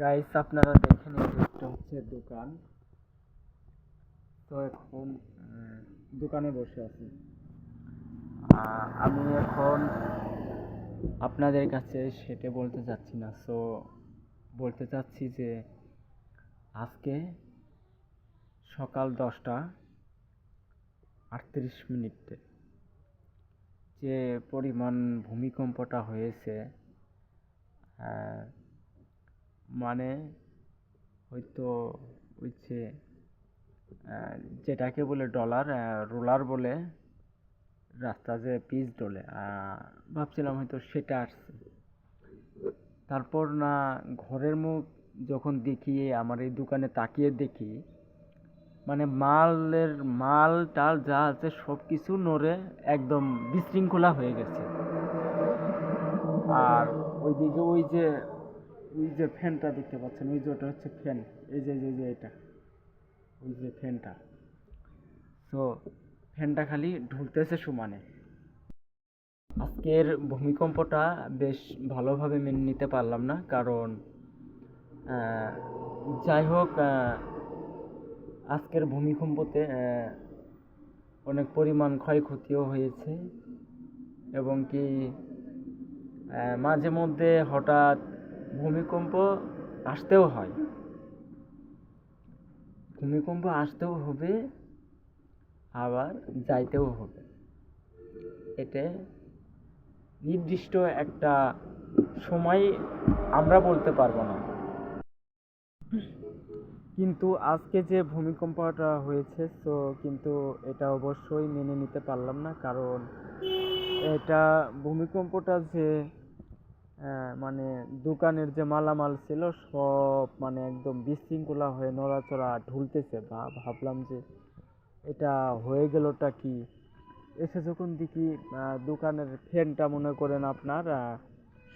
Guys আপনারা দেখেন একটা হচ্ছে দোকান। তো এখন দোকানে বসে আছি। আমি এখন আপনাদের কাছে সেটা বলতে চাচ্ছি না। সো বলতে চাচ্ছি যে আজকে সকাল দশটা আটত্রিশ মিনিটে যে পরিমাণ ভূমিকম্পটা হয়েছে মানে হয়তো হচ্ছে যেটাকে বলে ডলার রোলার বলে, রাস্তা যে পিচ ডলে ভাবছিলাম হয়তো সেটা আসছে। তারপর না ঘরের মুখ যখন দেখি, আমার এই দোকানে তাকিয়ে দেখি মানে মালের মাল টাল যা আছে সব কিছু নড়ে একদম বিশৃঙ্খলা হয়ে গেছে। আর ওইদিকে ওই যে ওই যে ফ্যানটা দেখতে পাচ্ছেন, ওই যে ওটা হচ্ছে ফ্যান। এই যে যে যে এটা। ওই যে ফ্যানটা। তো ফ্যানটা খালি ঢুলতেছে সমানে। আজকের ভূমিকম্পটা বেশ ভালোভাবে মেনে নিতে পারলাম না, কারণ যাই হোক আজকের ভূমিকম্পতে অনেক পরিমাণ ক্ষয়ক্ষতিও হয়েছে। এবং কি মাঝে মধ্যে হঠাৎ ভূমিকম্প আসতেও হয়। ভূমিকম্প আসতেও হবে, আবার যাইতেও হবে। এতে নির্দিষ্ট একটা সময় আমরা বলতে পারব না। কিন্তু আজকে যে ভূমিকম্পটা হয়েছে তো কিন্তু এটা অবশ্যই মেনে নিতে পারলাম না, কারণ এটা ভূমিকম্পটা যে মানে দোকানের যে মালামাল ছিল সব মানে একদম বিশৃঙ্খলা হয়ে নড়াচড়া ঢুলতেছে। বা ভাবলাম যে এটা হয়ে গেলটা কি? এসে যখন দেখি দোকানের ফ্যানটা মনে করেন আপনার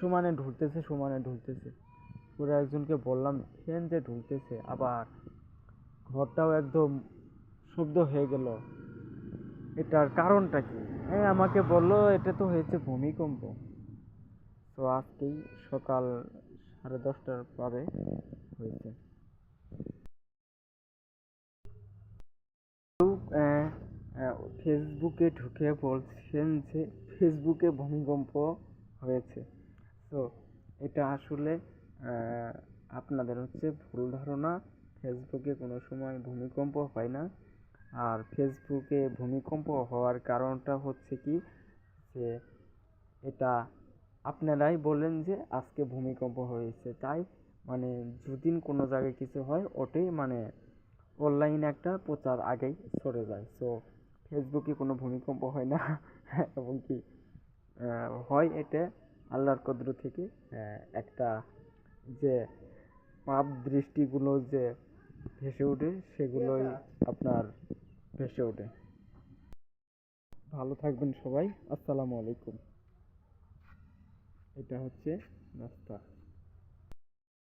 সমানে ঢুলতেছে সমানে ঢুলতেছে। পরে একজনকে বললাম, ফ্যান যে ঢুলতেছে, আবার ঘরটাও একদম শব্দ হয়ে গেল। এটার কারণটা কি? হ্যাঁ আমাকে বলল, এটা তো হয়েছে ভূমিকম্প। তো আজকেই সকাল সাড়ে দশটার পরে হয়েছে। ফেসবুকে ঢুকে বলছেন যে ফেসবুকে ভূমিকম্প হয়েছে। তো এটা আসলে আপনাদের হচ্ছে ভুল ধারণা। ফেসবুকে কোনো সময় ভূমিকম্প হয় না। আর ফেসবুকে ভূমিকম্প হওয়ার কারণটা হচ্ছে কি? যে এটা আপনারাই বললেন যে আজকে ভূমিকম্প হয়েছে। তাই মানে যদি কোনো জায়গায় কিছু হয়, ওটাই মানে অনলাইনে একটা প্রচার আগেই সরে যায়। সো ফেসবুকে কোনো ভূমিকম্প হয় না, এবং কি হয় এটা আল্লাহর কদ্র থেকে একটা যে পাপ দৃষ্টিগুলো যে ভেসে ওঠে, সেগুলোই আপনার ভেসে ওঠে। ভালো থাকবেন সবাই, আসসালামু আলাইকুম। এটা হচ্ছে নাস্তা